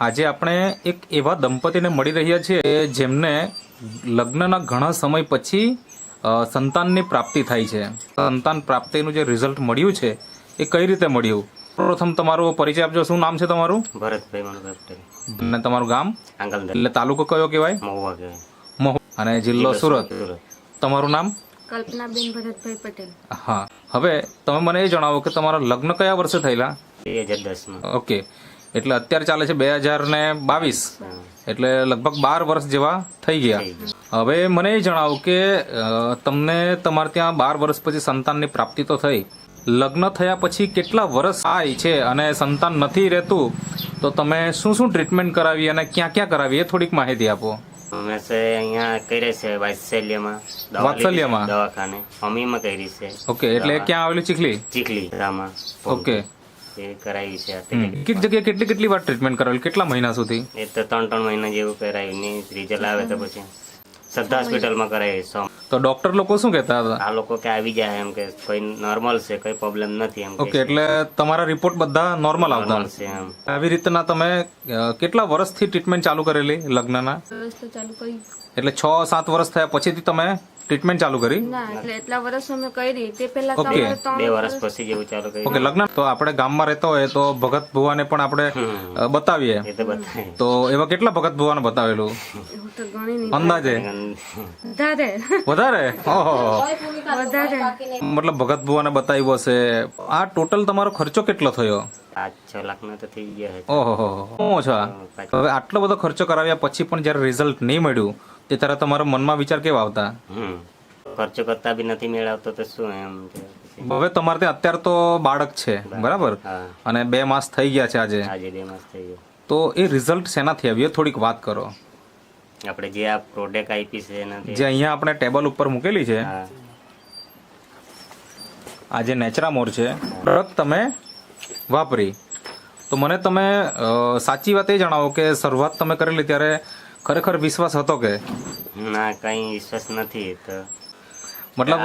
આજે આપણે એક એવા દંપતીને મળી રહ્યા છીએ જેમને લગ્નના ઘણા સમય પછી સંતાનની પ્રાપ્તિ થાય છે. સંતાન પ્રાપ્તિનું જે રિઝલ્ટ મળ્યું છે એ કઈ રીતે મળ્યું? પ્રથમ તમારો પરિચય આપજો. શું નામ છે તમારું? ભરતભાઈ મનુભાઈ અને તમારું ગામ? એટલે તાલુકો કયો કહેવાય? મહુવા કહેવાય. અને જિલ્લો સુરત. સુરત. તમારું નામ? કલ્પનાબેન ભરતભાઈ પટેલ. હા. હવે તમે મને એ જણાવો કે તમારા લગ્ન કયા વર્ષે થયેલા? બે હજાર દસમાં. ઓકે. એટલે અત્યારે ચાલે છે બે હજાર ને બાવીસ. એટલે લગભગ બાર વર્ષ જેવા થઈ ગયા. હવે મને એ જણાવો કે તમને તમારે ત્યાં બાર વર્ષ પછી સંતાનની પ્રાપ્તિ તો થઈ. લગ્ન થયા પછી કેટલા વર્ષ થાય છે અને સંતાન નથી રહેતું તો તમે શું શું ટ્રીટમેન્ટ કરાવી અને ક્યાં ક્યાં કરાવી એ થોડીક માહિતી આપો. અમે છે અહીંયા કરે છે વાત્સલ્યમાં વાત્સલ્યમાં? દવાખાને. અમીમાં કરી છે. ઓકે એટલે ક્યાં આવેલું ચીખલી? ચીખલી રામાં. ઓકે. કરાવી છે એક જગ્યાએ કેટલી કેટલી વાર ટ્રીટમેન્ટ કરાવેલી કેટલા મહિના સુધી? એ તો ત્રણ ત્રણ મહિના જેવું કરાવ્યું ને રિઝલ્ટ આવે તો પછી. શ્રદ્ધા હોસ્પિટલમાં કરાવી સો તો ડોક્ટર લોકો શું કહેતા હતા? આ લોકો કે આવી જાય એમ કે કોઈ નોર્મલ છે કોઈ પ્રોબ્લેમ નથી એમ ઓકે એટલે તમારા રિપોર્ટ બધા નોર્મલ આવતા છે એમ. આવી રીતના તમે કેટલા વર્ષથી ટ્રીટમેન્ટ ચાલુ કરેલી લગ્નના? વર્ષ તો ચાલુ કરી એટલે છ સાત વર્ષ થયા પછીથી તમે ટ્રીટમેન્ટ ચાલુ કરી? ના એટલે એટલા વર્ષ અમે કરી. તે પહેલા ઓકે. બે વર્ષ પછી જેવું ચાલુ કરી ઓકે લગ્ન? તો આપણે ગામમાં રહેતો હોય તો ભગત ભુવાને પણ આપણે બતાવીએ. તો એવા કેટલા ભગત ભુવાને બતાવેલું? અંદાજે? વધારે. વધારે? વધારે. મતલબ ભગત ભુવાને બતાવ્યું હશે. આ ટોટલ તમારો ખર્ચો કેટલો થયો? ઓહો ઓછા હવે આટલો બધો ખર્ચો કરાવ્યા પછી પણ જ્યારે રિઝલ્ટ નહીં મળ્યું તે તારા તમારા મનમાં વિચાર કેવા આવતા? ખર્ચો કરતા બી નથી મેળવતો તો શું એમ હવે તમારે ત્યાં અત્યારે તો બાળક છે બરાબર? અને બે માસ થઈ ગયા છે આજે. આજે બે માસ થઈ ગયા. તો એ રિઝલ્ટ શેનાથી આવ્યું થોડીક વાત કરો. આપણે જે આ પ્રોડક્ટ આપી છે એનાથી. જે અહીંયા આપણે ટેબલ ઉપર મૂકેલી છે. આ જે નેચરામોર છે પ્રોડક્ટ તમે વાપરી. તો મને તમે સાચી વાત એ જણાવો કે શરૂઆત તમે કરેલી ત્યારે ખરેખર વિશ્વાસ હતો કે? ના કઈ વિશ્વાસ નથી તો. મતલબ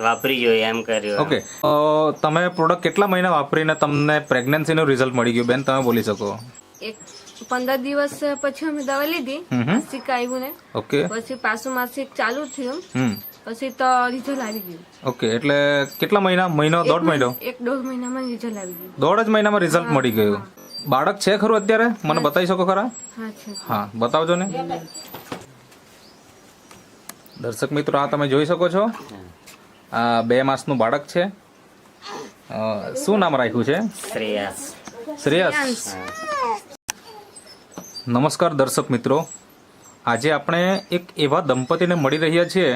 વાપરી જોઈએ એમ કર્યું ઓકે. તમે પ્રોડક્ટ કેટલા મહિના વાપરીને તમને પ્રેગ્નન્સીનું રિઝલ્ટ મળી ગયું? બેન તમે બોલી શકો. એક પંદર દિવસ પછી અમે દવા લીધી. માસિક આવ્યું ને ઓકે. પછી પાછું માસિક ચાલુ થયું. હમ. પછી તો રિઝલ્ટ આવી ગયું. ઓકે એટલે કેટલા મહિના? મહિનો દોઢ મહિનો? એક દોઢ મહિનામાં રિઝલ્ટ આવી ગયું. દોઢ જ મહિનામાં રિઝલ્ટ મળી ગયું. બાળક છે ખરું અત્યારે? મને બતાવી શકો ખરા? હા બતાવજો ને. દર્શક મિત્રો આ તમે જોઈ શકો છો. આ બે માસનું બાળક છે. શું નામ રાખ્યું છે? શ્રેયાસ. શ્રેયસ. નમસ્કાર દર્શક મિત્રો. આજે આપણે એક એવા દંપતીને મળી રહ્યા છીએ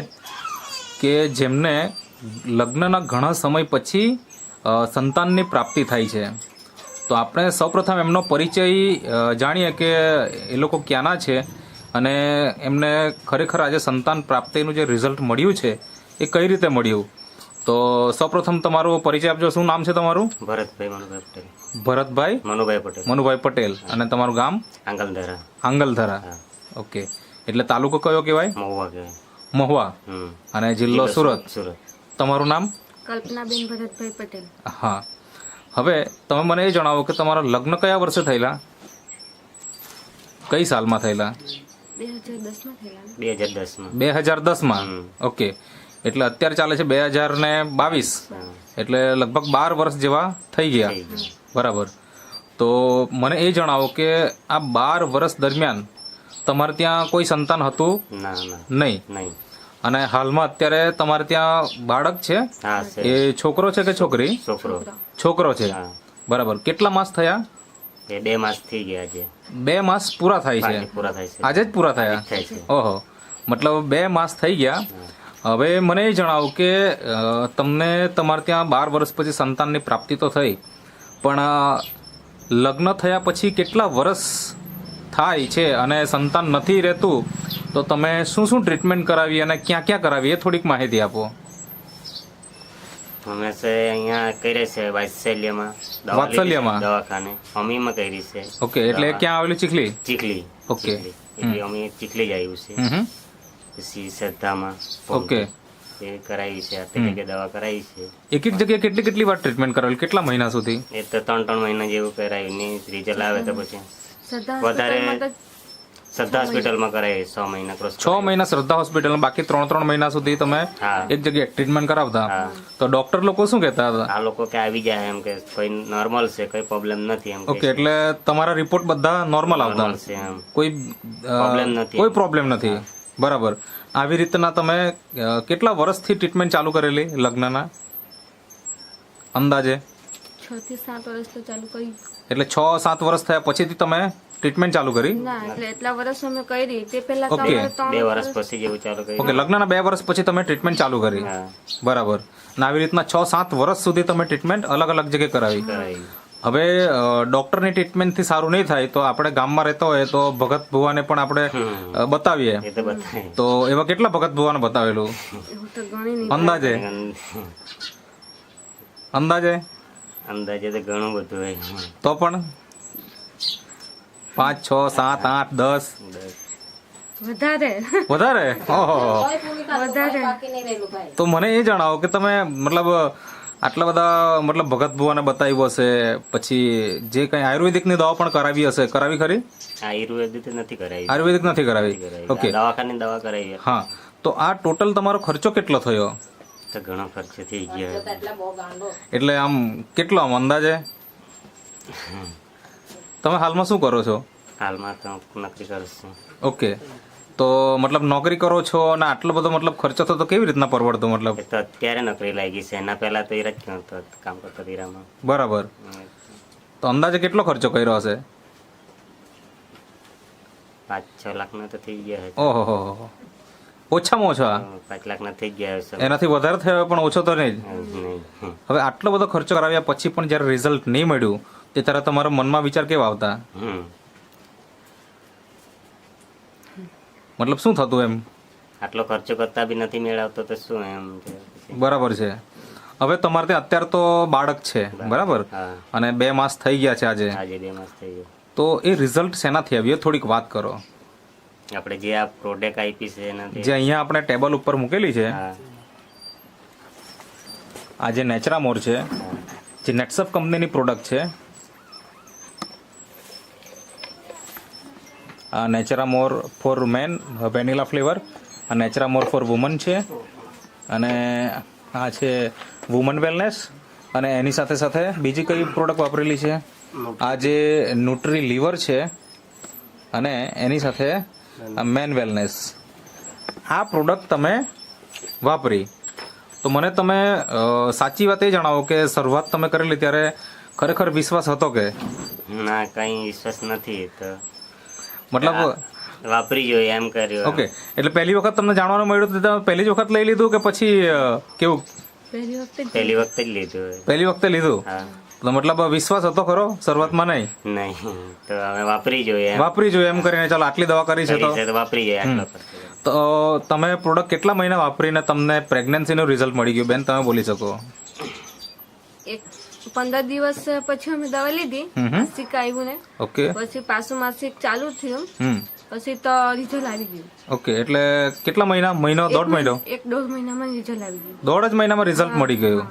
કે જેમને લગ્નના ઘણા સમય પછી સંતાનની પ્રાપ્તિ થાય છે. તો આપણે સૌપ્રથમ એમનો પરિચય જાણીએ કે એ લોકો ક્યાંના છે અને એમને ખરેખર આજે સંતાન પ્રાપ્તિનું જે રિઝલ્ટ મળ્યું છે એ કઈ રીતે મળ્યું? તો સૌપ્રથમ તમારો પરિચય આપજો. શું નામ છે તમારું? ભરતભાઈ મનુભાઈ પટેલ. ભરતભાઈ? મનુભાઈ પટેલ. મનુભાઈ પટેલ. અને તમારું ગામ? આંગલધરા. આંગલધરા. ઓકે. એટલે તાલુકો કયો કહેવાય? મહુવા કહેવાય. મહુવા. અને જિલ્લો સુરત. સુરત. તમારું નામ? કલ્પનાબેન ભરતભાઈ પટેલ. હા. હવે તમે મને એ જણાવો કે તમારા લગ્ન કયા વર્ષે થયેલા? કઈ સાલમાં થયેલા? બે હજાર દસમાં બે હજાર દસમાં. ઓકે. એટલે અત્યારે ચાલે છે બે હજાર ને બાવીસ એટલે લગભગ બાર વર્ષ જેવા થઈ ગયા. બરાબર. તો મને એ જણાવો કે આ બાર વર્ષ દરમિયાન તમારે ત્યાં કોઈ સંતાન હતું? ના ના. નહીં. નહીં. અને હાલમાં અત્યારે તમારે ત્યાં બાળક છે? એ છોકરો છે કે છોકરી? છોકરો. છોકરો છે. બરાબર. કેટલા માસ થયા? બે માસ થઈ ગયા છે. બે માસ પૂરા થાય છે. પૂરા થાય છે. આજે જ પૂરા થયા? ઓહો. મતલબ બે માસ થઈ ગયા. હવે મને એ જણાવો કે તમને તમારે ત્યાં બાર વર્ષ પછી સંતાનની પ્રાપ્તિ તો થઈ પણ લગ્ન થયા પછી કેટલા વર્ષ થાય છે અને સંતાન નથી રહેતું તો તમે શું શું ટ્રીટમેન્ટ કરાવી અને ક્યાં ક્યાં કરાવી? એ થોડીક માહિતી આપો. અમે છે અહીંયા કરે છે વાત્સલ્યમાં વાત્સલ્યમાં? દવાખાને. અમીમાં કરી છે. ઓકે એટલે ક્યાં આવેલું? ચીખલી? ચીખલી. ઓકે. એટલે અમે ચીખલી જ આવ્યું છે. પછી શ્રદ્ધામાં ઓકે. એ કરાવી છે આ તરીકે દવા કરાવી છે. એક એક જગ્યાએ કેટલી કેટલી વાર ટ્રીટમેન્ટ કરાવેલી? કેટલા મહિના સુધી? એ તો ત્રણ ત્રણ મહિના જેવું કરાવ્યું ને રિઝલ્ટ આવે તો પછી. વધારે શ્રદ્ધા હોસ્પિટલમાં કરાવી છ મહિના ક્રોસ છ મહિના શ્રદ્ધા હોસ્પિટલ બાકી ત્રણ ત્રણ મહિના સુધી તમે એક જગ્યાએ ટ્રીટમેન્ટ કરાવતા. તો ડોક્ટર લોકો શું કહેતા હતા? આ લોકો કે આવી જાય એમ કે કોઈ નોર્મલ છે કોઈ પ્રોબ્લેમ નથી એમ ઓકે એટલે તમારા રિપોર્ટ બધા નોર્મલ આવતા. છે એમ. કોઈ પ્રોબ્લેમ નથી. કોઈ પ્રોબ્લેમ નથી. બરાબર. આવી રીતના તમે કેટલા વર્ષથી ટ્રીટમેન્ટ ચાલુ કરેલી લગ્નના? અંદાજે? છ થી સાત વર્ષ તો ચાલુ કર્યું. એટલે છ સાત વર્ષ થયા પછીથી તમે ટ્રીટમેન્ટ ચાલુ કરી? ના એટલે એટલા વર્ષ અમે કરી. તે પહેલા ઓકે. બે વર્ષ પછી જેવું ચાલુ કર્યું. ઓકે લગ્નના બે વર્ષ પછી તમે ટ્રીટમેન્ટ ચાલુ કરી. હા. બરાબર. અને આવી રીતના છ સાત વર્ષ સુધી તમે ટ્રીટમેન્ટ અલગ અલગ જગ્યાએ કરાવી. કરાવી. હવે અ, ડોક્ટરની ટ્રીટમેન્ટથી સારું નહીં થાય તો આપણે ગામમાં રહેતા હોય તો ભગત ભુવાને પણ આપણે અ, બતાવીએ. એ તો એવા કેટલા ભગત ભુવાને બતાવેલું? એવું તો ગણી નહીં. અંદાજે. અંદાજે? અંદાજે તો ઘણું બધું હોય. તો પણ? પાંચ છ સાત આઠ દસ. વધારે. વધારે? વધારે. તો મને એ જણાવો કે તમે મતલબ આટલા બધા મતલબ ભગત ભુવાને બતાવ્યું હશે પછી જે કઈ આયુર્વેદિકની દવા પણ કરાવી હશે કરાવી ખરી? આયુર્વેદિક નથી કરાવી. આયુર્વેદિક નથી કરાવી? ઓકે દવાખાની દવા કરાવી. હા. તો આ ટોટલ તમારો ખર્ચો કેટલો થયો? ઘણો ખર્ચ થઈ ગયો. એટલે આમ કેટલો આમ અંદાજે? તમે હાલમાં શું કરો છો? હાલમાં તો નોકરી કરું છું. ઓકે. તો મતલબ નોકરી કરો છો અને આટલો બધો મતલબ ખર્ચો થતો કેવી રીતના પરવડતો મતલબ? એ તો અત્યારે નોકરી લાગી છે. એના પહેલા તો એ જ હતો, કામ કરતો ઈરામાં બરાબર. તો અંદાજે કેટલો ખર્ચો કર્યો હશે? પાંચ છ લાખનો તો થઈ ગયા હશે. ઓહો હો હો. ઓછામાં ઓછા? પાંચ લાખના થઈ ગયા હશે. એનાથી વધારે થયો પણ ઓછો તો નહીં. હવે આટલો બધો ખર્ચો કરાવ્યા પછી પણ જ્યારે રિઝલ્ટ નહીં મળ્યું તે તારા તમારા મનમાં વિચાર કેવા આવતા? મતલબ શું થતું એમ? આટલો ખર્ચો કરતા બી નથી મેળવતો તો શું એમ બરાબર છે. હવે તમારે ત્યાં અત્યારે તો બાળક છે બરાબર? અને બે માસ થઈ ગયા છે આજે. આજે બે માસ થઈ ગયો. તો એ રિઝલ્ટ શેનાથી આવ્યું થોડીક વાત કરો. આપણે જે આ પ્રોડક્ટ આપી છે જે અહીંયા આપણે ટેબલ ઉપર મૂકેલી છે. આ જે નેચરામોર છે જે નેટસપ કંપનીની પ્રોડક્ટ છે આ Naturamore for men vanilla flavour આ નેચરા મોર ફોર વુમન છે. અને આ છે વુમન વેલનેસ અને એની સાથે સાથે બીજી કઈ પ્રોડક્ટ વાપરેલી છે? આ જે ન્યુટ્રી લીવર છે અને એની સાથે મેન વેલનેસ આ પ્રોડક્ટ તમે વાપરી. તો મને તમે સાચી વાત એ જણાવો કે શરૂઆત તમે કરેલી ત્યારે ખરેખર વિશ્વાસ હતો કે? ના, કઈ વિશ્વાસ નથી તો. મતલબ વાપરી જોઈએ એમ કર્યું. ઓકે એટલે પહેલી વખત તમને જાણવાનું મળ્યું તો તમે પહેલી જ વખત લઈ લીધું કે પછી કેવું? પહેલી વખતે જ પહેલી વખત જ લીધું પહેલી વખતે લીધું? હા. તો મતલબ વિશ્વાસ હતો ખરો શરૂઆતમાં નહીં? નહીં. તો અમે વાપરી જોઈએ એમ. વાપરી જોઈએ એમ કરીને ચાલો આટલી દવા કરી છે તો. કરી છે તો વાપરી જોઈએ તો તમે પ્રોડક્ટ કેટલા મહિના વાપરીને તમને પ્રેગ્નન્સીનું રિઝલ્ટ મળી ગયું? બેન તમે બોલી શકો. એક પંદર દિવસ પછી અમે દવા લીધી. માસિક આવ્યું ને ઓકે. પછી પાછું માસિક ચાલુ થયું. પછી તો રિઝલ્ટ આવી ગયું. ઓકે એટલે કેટલા મહિના મહિનો દોઢ મહિનો? એક દોઢ મહિનામાં રિઝલ્ટ આવી ગયું. દોઢ જ મહિનામાં રિઝલ્ટ મળી ગયું.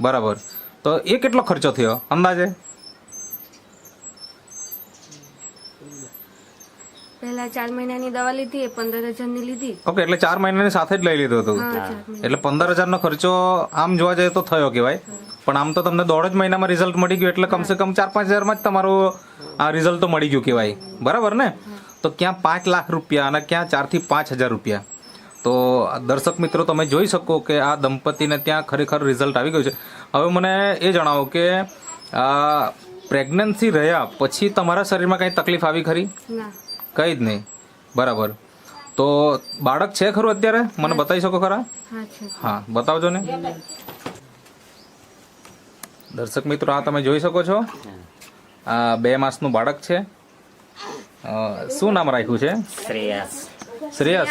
બરાબર. તો એ કેટલો ખર્ચો થયો? અંદાજે? પહેલા ચાર મહિનાની દવા લીધી પંદર હજારની લીધી. ઓકે એટલે ચાર મહિનાની સાથે જ લઈ લીધું હતું? એટલે પંદર હજારનો ખર્ચો આમ જોવા જઈએ તો થયો કહેવાય. પણ આમ તો તમને દોઢ જ મહિનામાં રિઝલ્ટ મળી ગયું એટલે કમસે કમ ચાર પાંચ હજારમાં જ તમારું આ રિઝલ્ટ તો મળી ગયું કહેવાય. બરાબર ને? તો ક્યાં પાંચ લાખ રૂપિયા અને ક્યાં ચારથી પાંચ હજાર રૂપિયા? તો દર્શક મિત્રો તમે જોઈ શકો કે આ દંપતીને ત્યાં ખરેખર રિઝલ્ટ આવી ગયું છે. હવે મને એ જણાવો કે પ્રેગ્નન્સી રહ્યા પછી તમારા શરીરમાં કંઈ તકલીફ આવી ખરી? ના. કઈ જ નહીં. બરાબર. તો બાળક છે ખરું અત્યારે? મને બતાવી શકો ખરા? હા બતાવજો ને. દર્શક મિત્રો આ તમે જોઈ શકો છો. આ બે માસનું બાળક છે. શું નામ રાખ્યું છે? શ્રેયાસ શ્રેયસ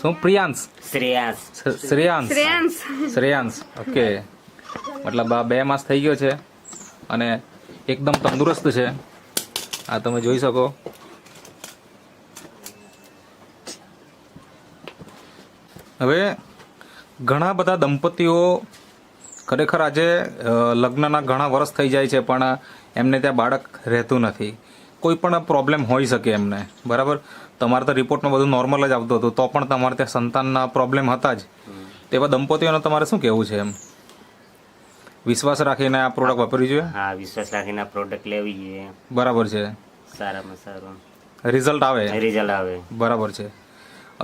શું? પ્રિયાંશ. શ્રેયાસ શ્રેયાંશ. શ્રેયાંશ. શ્રેયાંશ. ઓકે. મતલબ આ બે માસ થઈ ગયો છે અને એકદમ તંદુરસ્ત છે. આ તમે જોઈ શકો. હવે ઘણા બધા દંપતીઓ ખરેખર આજે લગ્નના ઘણા વર્ષ થઈ જાય છે પણ એમને ત્યાં બાળક રહેતું નથી. કોઈ પણ પ્રોબ્લેમ હોઈ શકે એમને બરાબર? તમારે તો રિપોર્ટમાં બધું નોર્મલ જ આવતું હતું તો પણ તમારે ત્યાં સંતાનના પ્રોબ્લેમ હતા જ. તેવા દંપતીઓને તમારે શું કહેવું છે એમ? વિશ્વાસ રાખીને આ પ્રોડક્ટ વાપરવી જોઈએ? હા વિશ્વાસ રાખીને પ્રોડક્ટ લેવી જોઈએ. બરાબર છે. સારામાં સારું. રિઝલ્ટ આવે? રિઝલ્ટ આવે. બરાબર છે.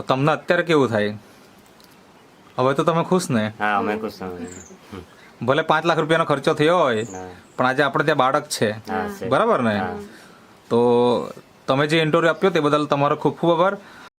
તમને અત્યારે કેવું થાય? હવે તો તમે ખુશ ને? હા અમે ખુશ ભલે પાંચ લાખ રૂપિયાનો ખર્ચો થયો હોય પણ આજે આપણે ત્યાં બાળક છે. બરાબર ને? તો તમે જે ઇન્ટરવ્યુ આપ્યો તે બદલ તમારો ખૂબ ખૂબ આભાર.